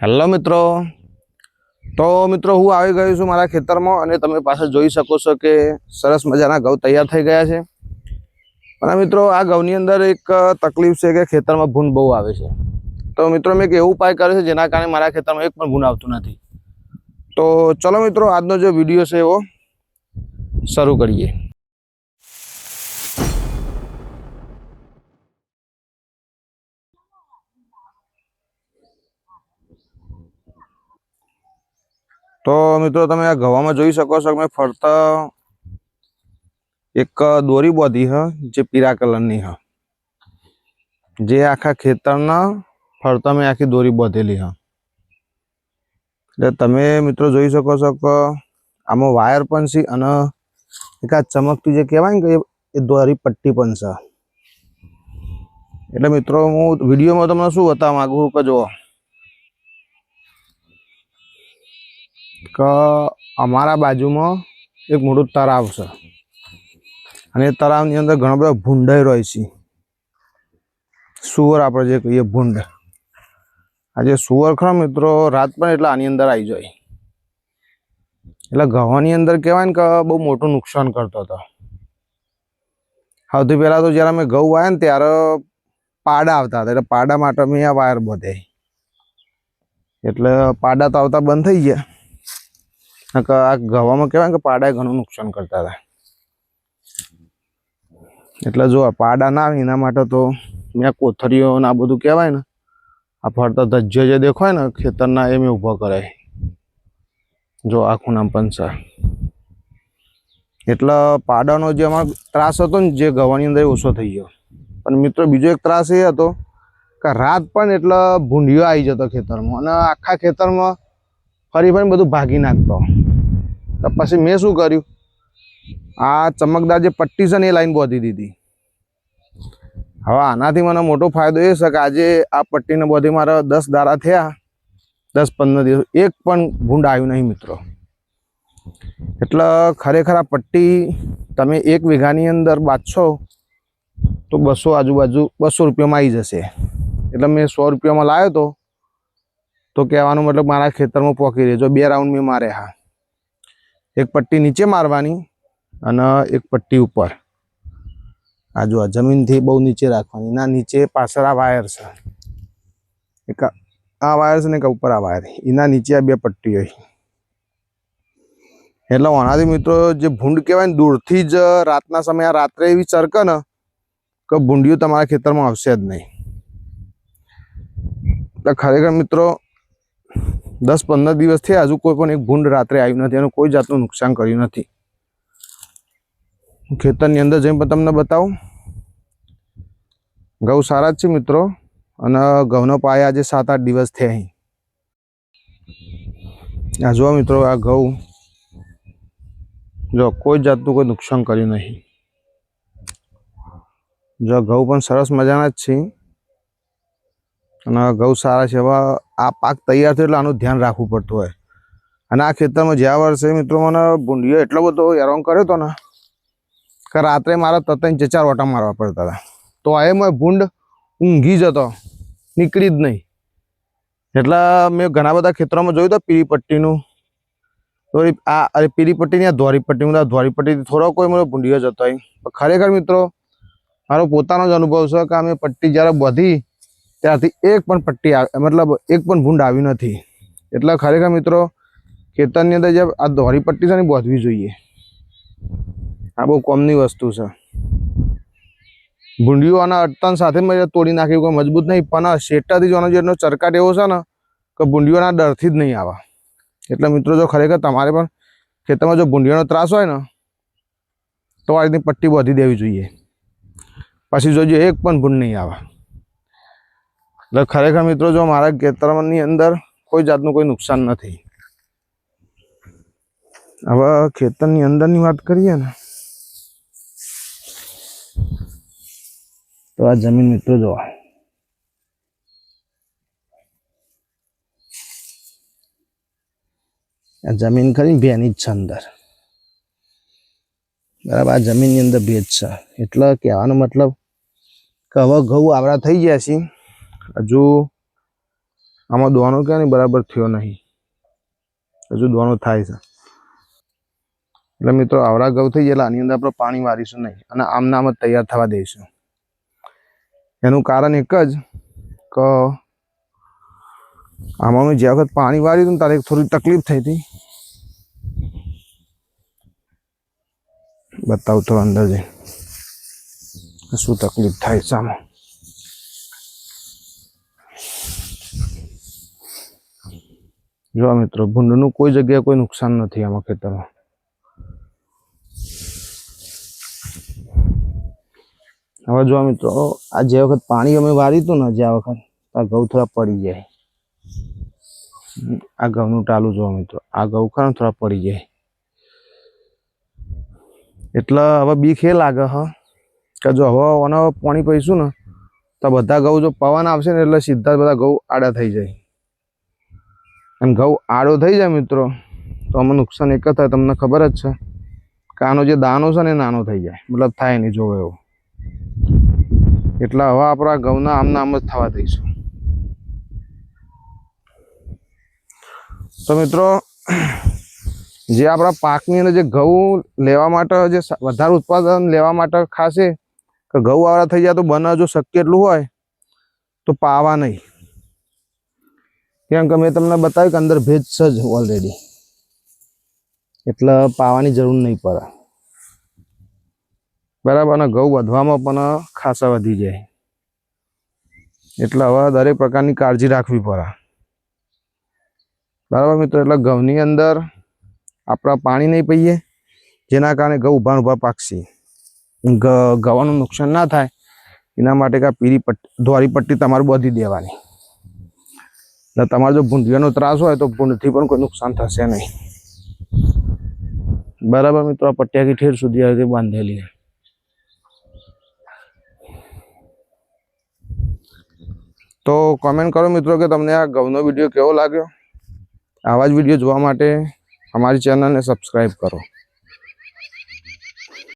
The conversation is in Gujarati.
હેલો મિત્રો. તો મિત્રો હું આવી ગયો છું મારા ખેતરમાં અને તમે પાછળ જોઈ શકો છો કે સરસ મજાના ઘઉં તૈયાર થઈ ગયા છે. અને મિત્રો આ ઘઉંની અંદર એક તકલીફ છે કે ખેતરમાં ભૂંડ બહુ આવે છે. તો મિત્રો મેં એક એવું ઉપાય કર્યો છે જેના કારણે મારા ખેતરમાં એક પણ ભૂંડ આવતું નથી. તો ચલો મિત્રો આજનો જે વીડિયો છે એવો શરૂ કરીએ. તો મિત્રો, તમે આ ગવામાં જોઈ શકો છો મેં ફરતા એક દોરી બોધી હ, જે પીળા કલરની હ. જે આખા ખેતરના ફરતા મેં આખી દોરી બોધેલી હ. એટલે તમે મિત્રો જોઈ શકો છો કે આમાં વાયર પણ છે અને એક આ ચમકતી જે કહેવાય ને કે એ- દોરી પટ્ટી પણ છે. એટલે મિત્રો, હું વિડીયોમાં તમને શું બતાવવા માગું કે જો કે અમારા બાજુમાં એક મોટું તળાવ છે. અને એ તળાવની અંદર ઘણા બધા ભૂંડાઈ રહે છે. સુવર આપણે જે કહીએ ભૂંડ. આજે સુવર ખરા મિત્રો, રાત પણ એટલે આની અંદર આવી જાય. એટલે ઘઉંની અંદર કહેવાય ને કે બહુ મોટું નુકસાન કરતો હતો. સૌથી પહેલાં તો જ્યારે અમે ઘઉં વાયા ને ત્યારે પાડા આવતા હતા. એટલે પાડા માટે મેં આ વાયર બધે. એટલે પાડા તો આવતા બંધ થઈ ગયા. આ ગવામાં કહેવાય કે પાડા ઘણું નુકસાન કરતા હતા. એટલે જો પાડા ના આવે એના માટે તો મેં કોથળીઓ ને આ બધું કહેવાય ને, આ ફરતા ધજ્જો જે દેખાય ને ખેતરના એ મેં ઊભો કરાય. જો આખું નામ પંચા. એટલે પાડાનો જે અમારો ત્રાસ હતો ને જે ગવાની અંદર ઓછો થઈ ગયો. પણ મિત્રો બીજો એક ત્રાસ એ હતો કે રાત પણ એટલે ભૂંડિયો આવી જતો ખેતરમાં અને આખા ખેતરમાં ફરી ફરી બધું ભાગી નાખતો. તો પછી મેં શું કર્યું? આ ચમકદાર જે પટ્ટી છે ને એ લાઈન બોધી દીધી. હવે આનાથી મને મોટો ફાયદો એ છે કે આજે આ પટ્ટીને બોધી મારા દસ દારા થયા, દસ પંદર દિવસ, એક પણ ભૂંડ આવ્યું નહીં મિત્રો. એટલે ખરેખર આ પટ્ટી તમે એક વીઘાની અંદર બાંધશો, તો બસો આજુબાજુ બસો રૂપિયામાં આવી જશે. એટલે મેં સો રૂપિયામાં લાવ્યો તો તો કહેવાનો મતલબ મારા ખેતરમાં પોકી રહેજો. બે રાઉન્ડ મેં મારે હા એક પટ્ટી નીચે મારવાની અને એક પટ્ટી ઉપર. આ જો આ જમીનથી બહુ નીચે રાખવાની. ના, નીચે પાછળ આ વાયર છે. એક આ- વાયર છે ને એક ઉપર આ વાયર. એના નીચે આ બે પટ્ટી હોય. એટલે ઓનાથી મિત્રો, જે ભૂંડ કહેવાય ને, દૂરથી જ રાતના સમયે રાત્રે એવી ચરકે ને, કે ભૂંડિયું તમારા ખેતરમાં આવશે જ નહીં. એટલે ખરેખર મિત્રો દસ પંદર દિવસથી હજુ કોઈ પણ એક ભૂંડ રાત્રે આવ્યું નથી અને કોઈ જાતનું નુકસાન કર્યું નથી. હું ખેતરની અંદર જઈને પણ તમને બતાવું. ઘઉં સારા જ છે મિત્રો અને ઘઉંનો પાયા આજે સાત આઠ દિવસ થયા અહીં. આ જુઓ મિત્રો, આ ઘઉં જો કોઈ જાતનું કોઈ નુકસાન કર્યું નહીં. જો ઘઉં પણ સરસ મજાના જ છે. અને ઘઉં સારા છે. હવે આ પાક તૈયાર થયો એટલે આનું ધ્યાન રાખવું પડતું હોય. અને આ ખેતરમાં જ્યાં વર્ષે મિત્રો, મને ભૂંડીઓ એટલો બધો હેરાન કર્યો હતો ને કે રાત્રે મારા તત્ન ચાર ઓટા મારવા પડતા હતા. તો આ મેં ભૂંડ ઊંઘી જતો નીકળી જ નહીં. એટલે મેં ઘણા બધા ખેતરોમાં જોયું હતું પીળી પટ્ટીનું દોરી આ, અરે પીળી પટ્ટીની આ ધોરી પટ્ટી હું ધોરી પટ્ટીથી થોડો કોઈ મને ભૂંડીઓ જતો ખરેખર મિત્રો, મારો પોતાનો જ અનુભવ છે કે અમે પટ્ટી જ્યારે બધી ત્યારથી એક પણ પટ્ટી આવી મતલબ એક પણ ભૂંડ આવ્યું નથી. એટલે ખરેખર મિત્રો, ખેતરની અંદર જે આ ધોરી પટ્ટી છે ને બાંધવી જોઈએ. આ બહુ કોમની વસ્તુ છે. ભૂંડીઓ આના અડતન સાથે તોડી નાખી કોઈ મજબૂત નહીં, પણ આ શેટાથી જોવાનો જેટલો ચરકાટ એવો છે ને, કે ભૂંડીઓના ડરથી જ નહીં આવે. એટલે મિત્રો, જો ખરેખર તમારે પણ ખેતરમાં જો ભૂંડીઓનો ત્રાસ હોય ને, તો આ રીતની પટ્ટી બાંધી દેવી જોઈએ. પછી જોજો એક પણ ભૂંડ નહીં આવે. એટલે ખરેખર મિત્રો, જો મારા ખેતરની અંદર કોઈ જાતનું કોઈ નુકસાન નથી. હવે ખેતરની અંદરની વાત કરીએ ને, તો આ જમીન મિત્રો જો આ જમીન ખરી ભેની જ છે અંદર. બરાબર, આ જમીનની અંદર ભેજ છે. એટલે કહેવાનો મતલબ કે હવે ઘઉં આવડા થઈ ગયા છે. હજુ આમાં દોનો ક્યાં નહીં? બરાબર થયો નહીં. હજુ દોનો થાય છે. એટલે મિત્રો, આવડા ઘઉં થઈ ગયેલા, આની અંદર આપણે પાણી વારીશું નહીં અને આમના આમ જ તૈયાર થવા દઈશું. એનું કારણ એક જ કે આમાં મેં જે વખત પાણી વાર્યું હતું ત્યારે થોડી તકલીફ થઈ હતી. બતાવું તો અંદર જઈ શું તકલીફ થાય છે આમાં? જો મિત્રો, ભૂંડનું કોઈ જગ્યાએ કોઈ નુકસાન નથી આમાં ખેતરમાં. હવે જો મિત્રો, આ જે વખત પાણી અમે વાર્યું હતું ને જે આ વખત, આ ઘઉં થોડા પડી જાય. આ ઘઉંનું ટાલું જોવા મિત્રો, આ ઘઉં ખરા થોડા પડી જાય. એટલે હવે બીક એ લાગે હ. કે જો હવે આને પાણી પીશું ને, તો બધા ઘઉં જો પવન આવશે ને એટલે સીધા બધા ઘઉં આડા થઈ જાય. અને ઘઉં આડો થઈ જાય મિત્રો, તો આમાં નુકસાન એક જ થાય, તમને ખબર જ છે. કે આનો જે દાણો છે ને નાનો થઈ જાય, મતલબ થાય નહીં, જોવે એવો. એટલે હવે આપણા ઘઉંના આમના આમ જ થવા દઈશું. તો મિત્રો, જે આપણા પાકની અંદર જે ઘઉં લેવા માટે જે વધારે ઉત્પાદન લેવા માટે ખાસે કે ઘઉં વાળા થઈ જાય તો બને જો શક્ય એટલું હોય, તો પાવા નહીં. કેમ કે મેં તમને બતાવ્યું કે અંદર ભેજ છે જ ઓલરેડી એટલે પાવાની જરૂર નહીં પડે. બરાબર, અને ઘઉં વધવામાં પણ ખાસા વધી જાય. એટલે હવે દરેક પ્રકારની કાળજી રાખવી પડે. બરાબર મિત્રો, એટલે ઘઉંની અંદર આપણા પાણી નહીં પીએ, જેના કારણે ઘઉં ઊભા ઊભા પાકશે. ગવાનું નુકસાન ના થાય, એના માટે કાં પીળી પટ્ટી ધોરી પટ્ટી તમારે બાંધી દેવાની. એટલે તમારે જો ભૂંધિયાનો ત્રાસ હોય તો ભૂંડથી પણ કોઈ નુકસાન થશે નહીં. બરાબર મિત્રો, આ પટ્યાગી ઠેર સુધી આ રીતે બાંધેલી તો કોમેન્ટ કરો મિત્રો કે તમને આ ઘઉંનો વીડિયો કેવો લાગ્યો? આવા જ વીડિયો જોવા માટે અમારી ચેનલને સબસ્ક્રાઈબ કરો.